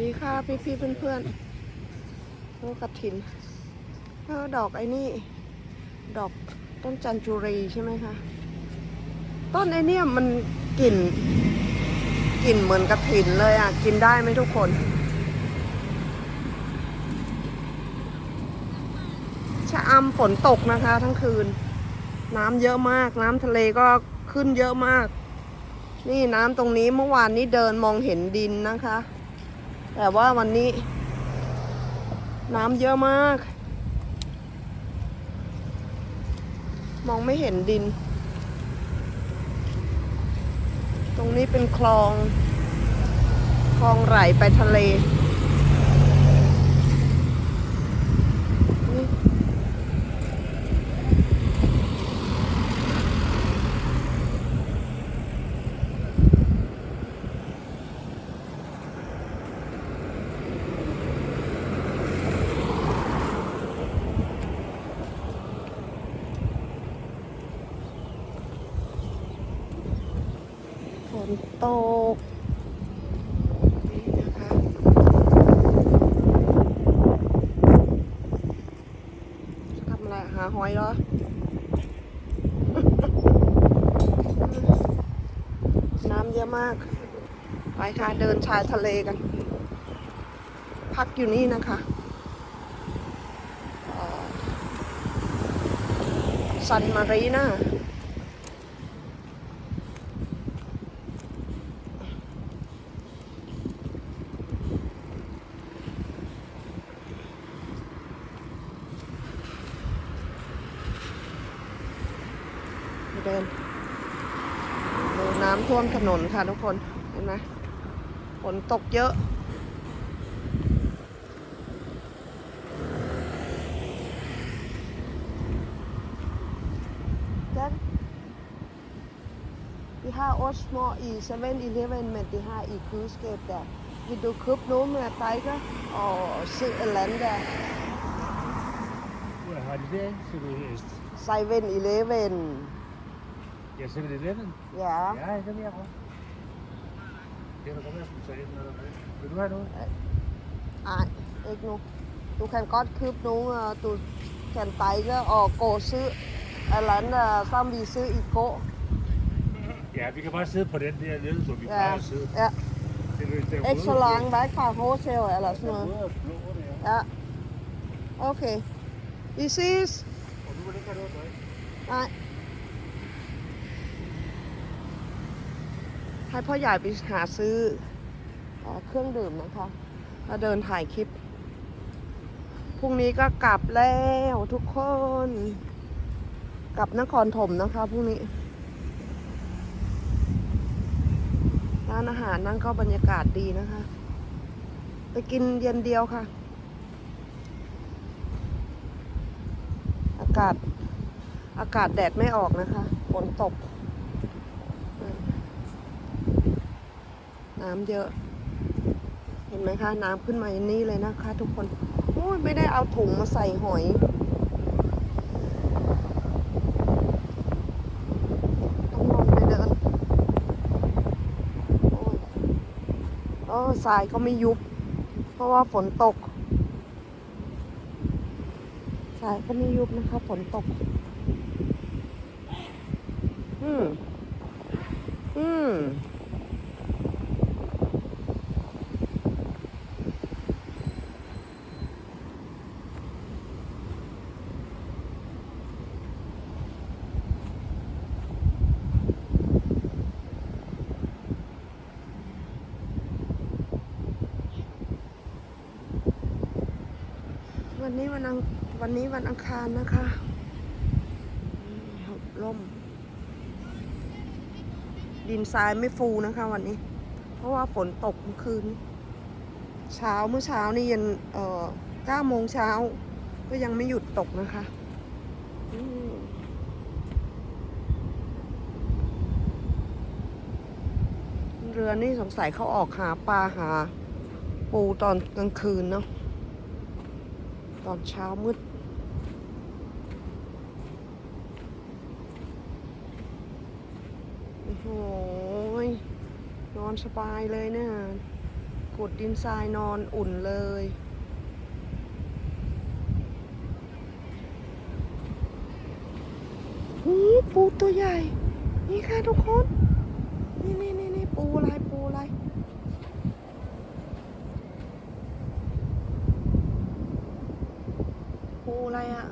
ดีค่ะพี่พี่ๆเพื่อนๆลูกกระถินเออดอกไอ้นี่ ดอกต้นจันจุรีใช่ไหมคะ ต้นไอ้นี่มันกลิ่นกลิ่นเหมือนกระถินเลยอะ กินได้ไหมทุกคนชะอำฝนตกนะคะ ทั้งคืน น้ำเยอะมาก น้ำทะเลก็ขึ้นเยอะมาก นี่น้ำตรงนี้เมื่อวานนี้เดินมองเห็นดินนะคะ แต่ว่าวันนี้ น้ำเยอะมาก มองไม่เห็นดิน ตรงนี้เป็นคลอง คลองไหลไปทะเลนี่ ฝ นตกนี่นะคะทำอะไรหาหอยเหรอน้ำเยอะมาก ไปค่ะเดินชายทะเลกัน พักอยู่นี่นะคะซันมารีนา เดินดูน้ำท่วมถนนค่ะทุกคนเห็นไหมฝนตกเยอะ Dan, de har også små i 7-Eleven, men de har i køleskab der. Vil du købe noget med tiger og se et eller andet der? Hvor har de det? Så du hest. 7-Eleven. Ja, 7-Eleven? Ja. Ja, det vil jeg godt. Det kan da godt være, at jeg skulle tage ind, eller hvad? Vil du have noget? Nej, ikke nu. Du kan godt købe nogle, og du kan dejle og gå og et eller andet, som vi så i går. Ja, vi kan bare sidde på den der nede, hvor vi Ja, plejer at sidde. ja. Det det er Ikke så langt væk fra hotel eller sådan noget. Ja. Okay. Vi ses. Og nu vil ikke have noget. Nej. ให้พ่อใหญ่ไปหาซื้อเอ่อเครื่องดื่มนะคะแล้วเดินถ่ายคลิป พรุ่งนี้ก็กลับแล้วทุกคน กลับนครถมนะคะพรุ่งนี้ ร้านอาหารนั่นก็บรรยากาศดีนะคะ ไปกินเย็นเดียวค่ะ อากาศอากาศแดดไม่ออกนะคะ ฝนตก น้ำเยอะ เห็นไหมคะ น้ำขึ้นมาอย่างนี้เลยนะคะ ทุกคนโอ้ยไม่ได้เอาถุงมาใส่หอย ต้องลงไปเดิน โอ้ยเออทรายก็ไม่ยุบ เพราะว่าฝนตกทรายก็ไม่ยุบนะคะ ฝนตก อืมอืม วั นี้วันอังวันนี้วันอังคารนะคะหกล่ม ดินทรายไม่ฟูนะคะวันนี้ เพราะว่าฝนตกเมื่อคืน เช้าเมื่อเช้านี่ยันเอ่อเก้าโมงเช้า ก็ยังไม่หยุดตกนะคะเรือนี่สงสัยเขาออกหาปลาหา ปูตอนกลางคืนเนาะ ตอนเช้ามืดโอ้โหยนอนสบายเลยเนี่ยขุดดินทรายนอนอุ่นเลยนี่ปูตัวใหญ่ นี่ค่ะทุกคน นี่นี่นี่นี่ปูอะไรปูอะไรปูอะไรอะ่ะ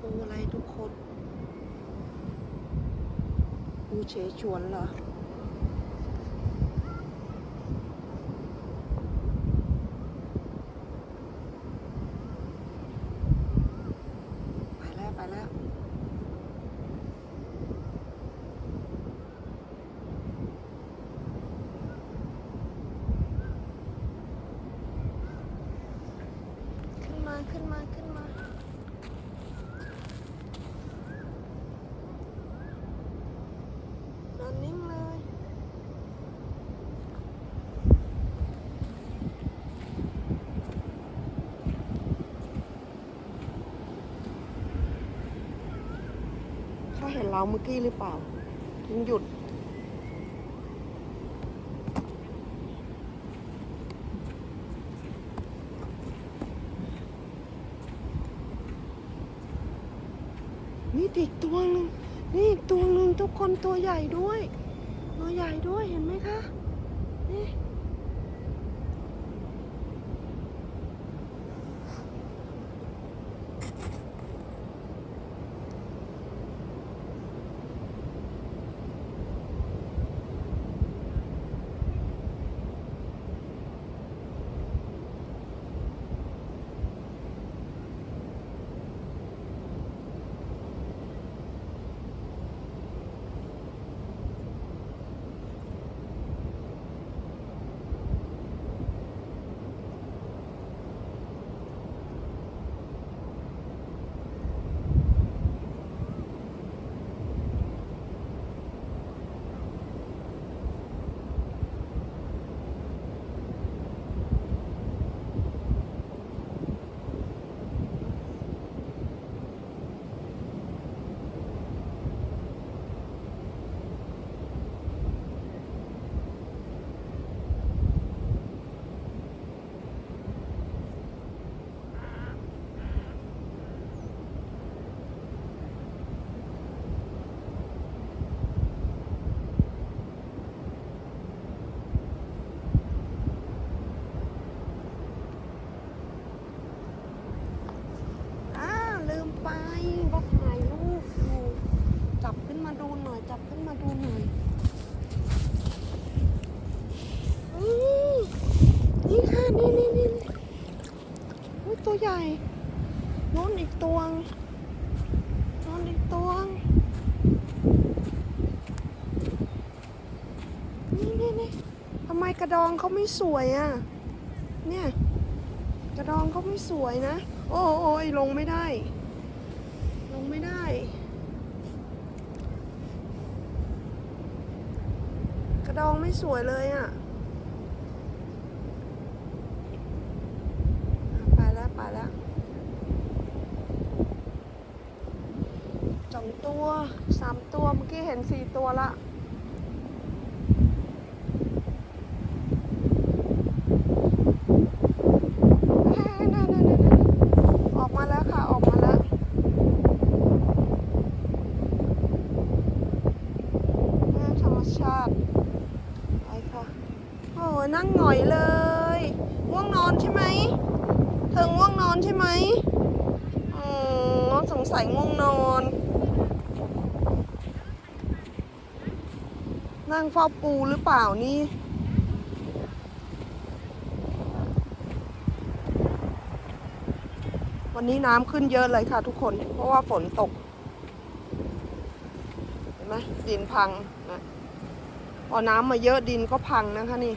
ปูอะไรทุกคนปูเฉฉวนเหรอ ไปแล้วไปแล้ว ขึ้นมาขึ้นมาขึ้นมา นอนนิ่งเลย เขาเห็ นเราเมื่อกี้หรือเปล่าถึงหยุด นี่อีกตัวหนึงนี่อีกตัวหนึ่งทุกคนตัวใหญ่ด้วย ตัวใหญ่ด้วยเห็นไหมคะ นี่ อ้าลืมไปว่าถ่ายรูปอยู่จับขึ้นมาดูหน่อย จับขึ้นมาดูหน่อยอืมนี่ค่ะ นี่นี่นี่ อุ้ยตัวใหญ่โน้นอีกตัวงโน้นอีกตัวงนี่นี่นี่ทำไมกระดองเขาไม่สวยอะ เนี่ย กระดองเขาไม่สวยนะ โอ้โอ้ยลงไม่ได้ ลงไม่ได้กระดองไม่สวยเลยอะ่ ไปแล้วสองตัวสามตัวเมื่อกี้เห็นสี่ตัวละนั่นๆๆๆออกมาแล้วค่ะออกมาแล้วธรรมชาติโอ้ยนั่งหงอยเลย ง่วงนอนใช่ไหม ธอง่วงนอนใช่ไหมอ๋อสงสัยง่วงนอน นั่งเฝ้าปูหรือเปล่านี่วันนี้น้ำขึ้นเยอะเลยค่ะทุกคน เพราะว่าฝนตก เห็นไหมดินพังนะพอน้ำมาเยอะดินก็พังนะคะนี่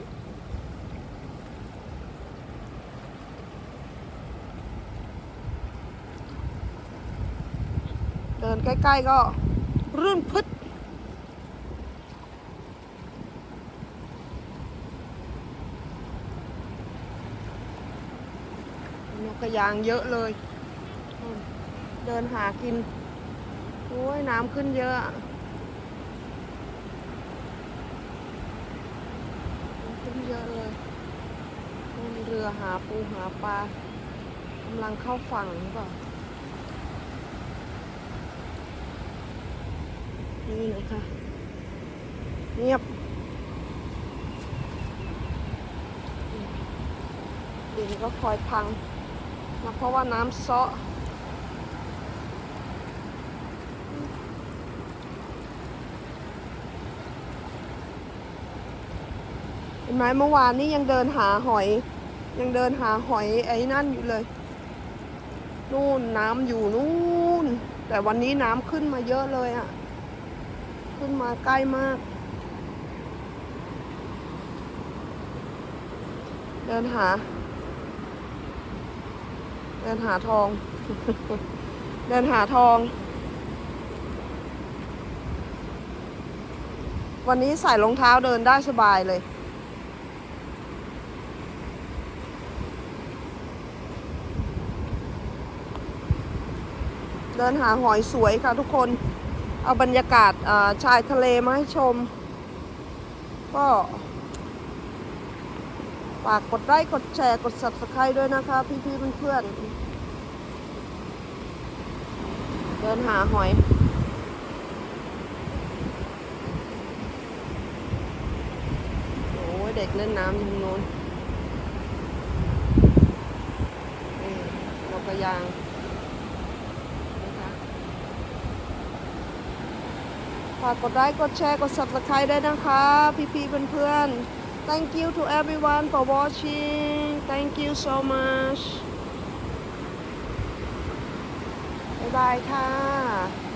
นินใกล้ ๆ ก็รื่นพึดนกกระยางเยอะเลย เดินหากิน โอ้ยน้ำขึ้นเยอะขึ้นเยอะเลยเรือหาปูหาปลากำลังเข้าฝั่งก่อน นี่นะคะ เงียบดินก็คอยพังนะเพราะว่าน้ำเซาะเห็นไหมเมื่อวานนี้ยังเดินหาหอย ยังเดินหาหอยไอ้นั่นอยู่เลย นู่นน้ำอยู่นู่น แต่วันนี้น้ำขึ้นมาเยอะเลยอะ ขึ้นมาใกล้มาก เดินหา เดินหาทอง เดินหาทอง วันนี้ใส่รองเท้าเดินได้สบายเลยเดินหาหอยสวยค่ะทุกคน เอาบรรยากาศาชายทะเลมาให้ชม ก็ฝากกดไลค์กดแชร์กด subscribe ด้วยนะคะ พี่ๆเพื่อนๆเดินหาหอย โอ้ยเด็กเล่นน้ำอยู่ตรงนู้นนี่นกกระยางนะคะ ฝากกดไลค์กดแชร์กด subscribe ได้นะคะ พี่ๆเพื่อนๆ Thank you to everyone for watching Thank you so much บ๊ายบายค่ะ